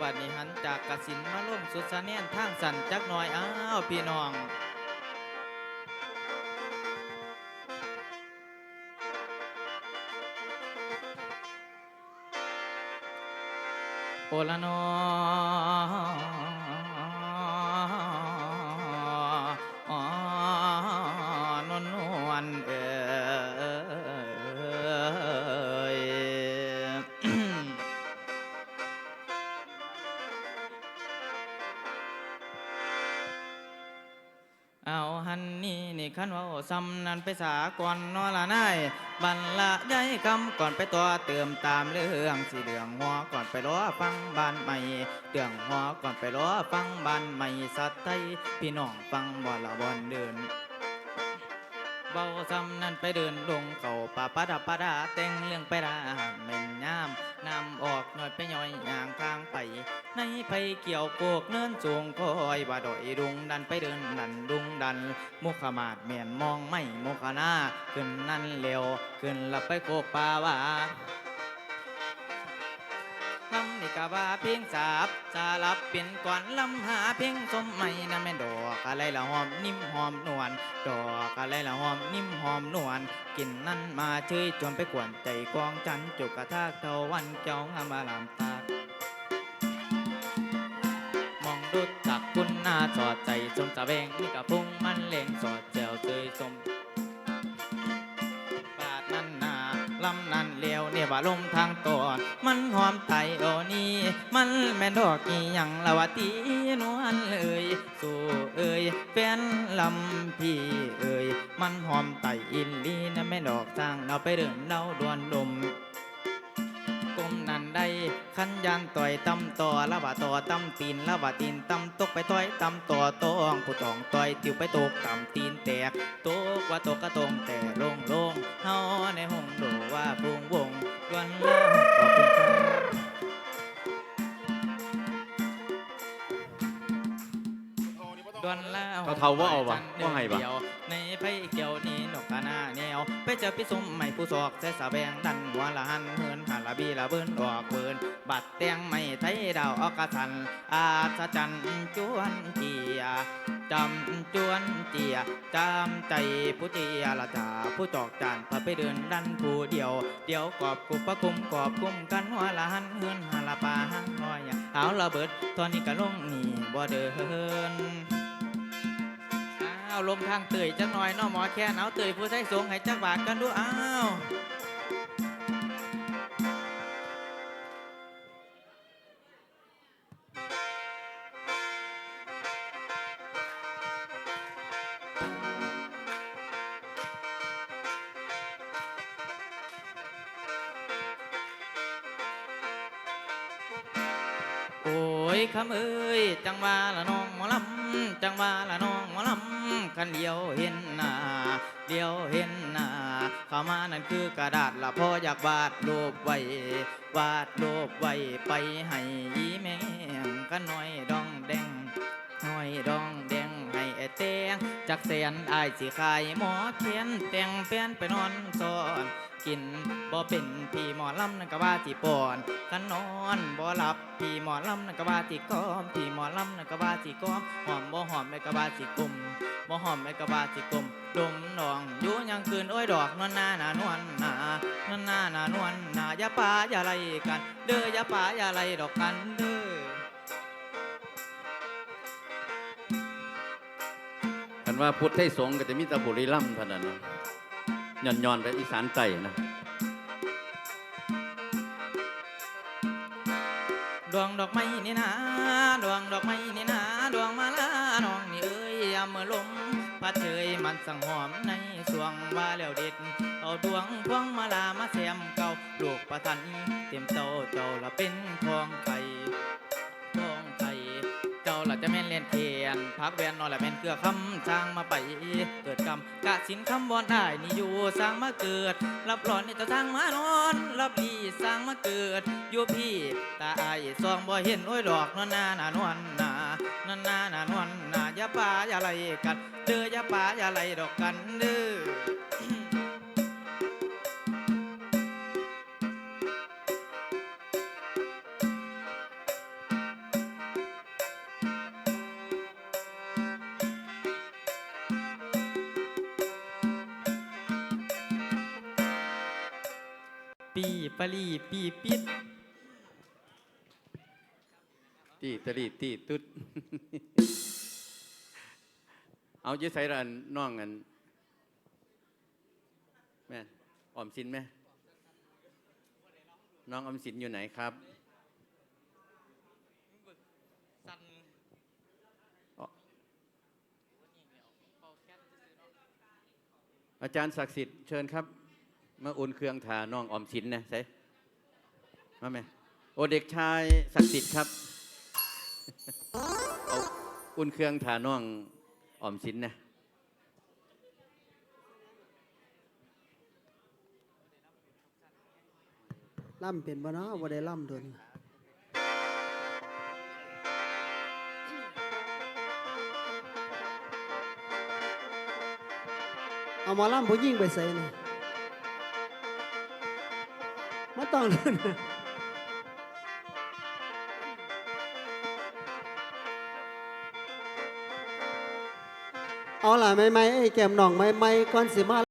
บัดนี้หันจากกสินมาลงสุดสะเนียนทางสันจักหน่อยอ้าวพี่น้องโอละนอ หันนี่นี่ขันว่าซ้ำนันไปสาก่อนนอละนายบันละย้ายคำก่อนไปตัวเติมตามเรื่องสีเหลืองหัวก่อนไปล้อฟังบ้านใหม่เรื่องหัวก่อนไปล้อฟังบ้านใหม่สัตว์ไทยพี่น้องฟังบ่ละบอนเดินเบาซ้ำนั้นไปเดินลงเขาป่าปะดาปะดาแต่งเรื่องไปดาแม่นยามนำ ไปเกี่ยวโกกเนินสูงคอยว่าดอยดุงดันไปเดินดันดุงดัน มุขมาดเมียนมองไม่มุขหน้าขึ้นนั่นเร็วขึ้นลับไปโกกป่าว่าลำนี่กะว่าเพียงสาบสาลับเป็นก่อนลำหาเพียงสมไม่นะแม่ดอกอะไรละหอมนิ่มหอมนวลดอกอะไรละหอมนิ่มหอมนวลกินนั่นมาเชยจนไปกวนใจกองจันจุกกระทากเทาวันเจ้างามาลามตา คุณหน้าสอดใจสมตะเวงนี่กะพุงมันเล่งสอดแจวเตยสมบาดนั่นนาลำนั่นเลียวเนี่ยว่าลมทางตอนมันหอมไตโอนี่มันแม่นดอกอีหยังละวะตีนวลเอ่ยสู่เอ่ยเป็นลำพี่เอ่ยมันหอมไตอินลีนะแม่ดอกทางเราไปเดินเราดวนดมกลมนันได้ ขันยันต่อยตำต่อละว่าต่อตำตีนละว่าตีนตำตกไปต่อยตำต่อตองผู้ตองต่อยติวไปตกตำตีนแตกตกว่าตกกระตรงแต่ลงลงเฮาในห้องโดว่าพุงวงดวนเล่าขอบคุณครับดวนเล่าเท่าว่าเอาวะว่าไงวะ ในไผเกี่ยวนี่ ว ไปเจอพี่สมใหม่ผู้ศอกใส่สะแบงดันหัวละหันเฮินหาละบีละเบิ้นออกเบิ้นบัดเตียงไม่ไทยดาวออกกระสัน อาสจันจวนเจียจำจวนเจียจำใจผู้เจียละจ่าผู้จอกจานพาไปเดินดันผู้เดียว เดี๋ยวกอบกุบประกุมกอบกุมกันหัวละหันเฮินหาละปาหังน้อยเอาละเบิดตอนนี้ก็ลงนี่บ่เดิน อ้าลมทางเตยจักหน่อยนาะหมอแค่นเอาเตยผู้ใช้สงให้จักบาทกันดูอ้าวโอ้ยคำเอ้ยจังว่าละน้องหมอลำจังว่าละน้องหมอลำ คันเดียวเห็นหน้าเดียวเห็นหน้าเข้ามานั่นคือกระดาษละพ่ออยากวาดรูปไว้ วาดรูปไว้ไปให้ยีแม่งกันหน่อยดองแดงหน่อยดองแดง แตงจักแสนอายสิขายหมอเขียนแต่งแฟนไปนอนซ่อนกินบ่เป็นพี่หมอลำนั่นก็ว่าสิปอนกันนอนบ่หลับพี่หมอลำนั่นก็ว่าสิกอมพี่หมอลำนั่นก็ว่าสิกอมหอมบ่หอมไม่ก็ว่าสิกลมบ่หอมไม่ก็ว่าสิกลมดมนองอยู่ยังคืนโอ้ยดอกนวลหน้าหนานวลหนานวลหน้าหนานวลหนาอย่าป่าอย่าไล่กัน เด้ออย่าป่าอย่าไล่ดอกกันเด้อ ว่าพุทธให้สงฆ์ก็จะมีตะบุรีรัมย์เท่านั้นนะย่อนย่อนไปอีสานใต้นะ ดวงดอกไม้นี่นะ ดวงดอกไม้นี่นะ ดวงมาลาน้องนี่เอ้ยยามเมื่อลมพัดเชยมันสั่งหอมในสวงว่าแล้วเด็ดเอาดวงพวงมาลามาแซมเก่าลูกประทันเต็มเต้าเจ้าละเป็นทองไข่ ละจะแม่นเล่นเทียนพักแวนนอนละแม่นเกลือคำสร้างมาไปเกิดกรรมกะสินคำบอนได้นี่อยู่สร้างมาเกิด รับร้อนนี่จะสร้างมานอนรับดีสร้างมาเกิดอยู่พี่ตาไอายซองบ่เห็นโอ้ยดอกนวลนาหนานวลนานวลนาหนานวลนาอย่าป่าอย่าไล่กันเด้ออย่าป่าอย่าไล่ดอกกันเด้อ ปีปลีปีปิดตีตะลีตีตุ๊ดเอาจะใส่รันน้องกันแม่ออมสินไหมน้องออมสินอยู่ไหนครับอาจารย์ศักดิ์สิทธิ์เชิญครับ มาอุ่นเครื่องทาน้องออมสินนะใส่มาไหมโอเด็กชายศักดิ์สิทธิ์ครับเอาอุ่นเครื่องทาน้องออมสินนะล่ำเป็นบ่เนาะบ่ได้ล่ำโดนเอามอล่ำผู้ยิ่งไปใส่นี่มา ต้องโดนเอาล่ะไม่ไม่ไอ้แก้มหน่องไม่ไม่ก่อนสิมา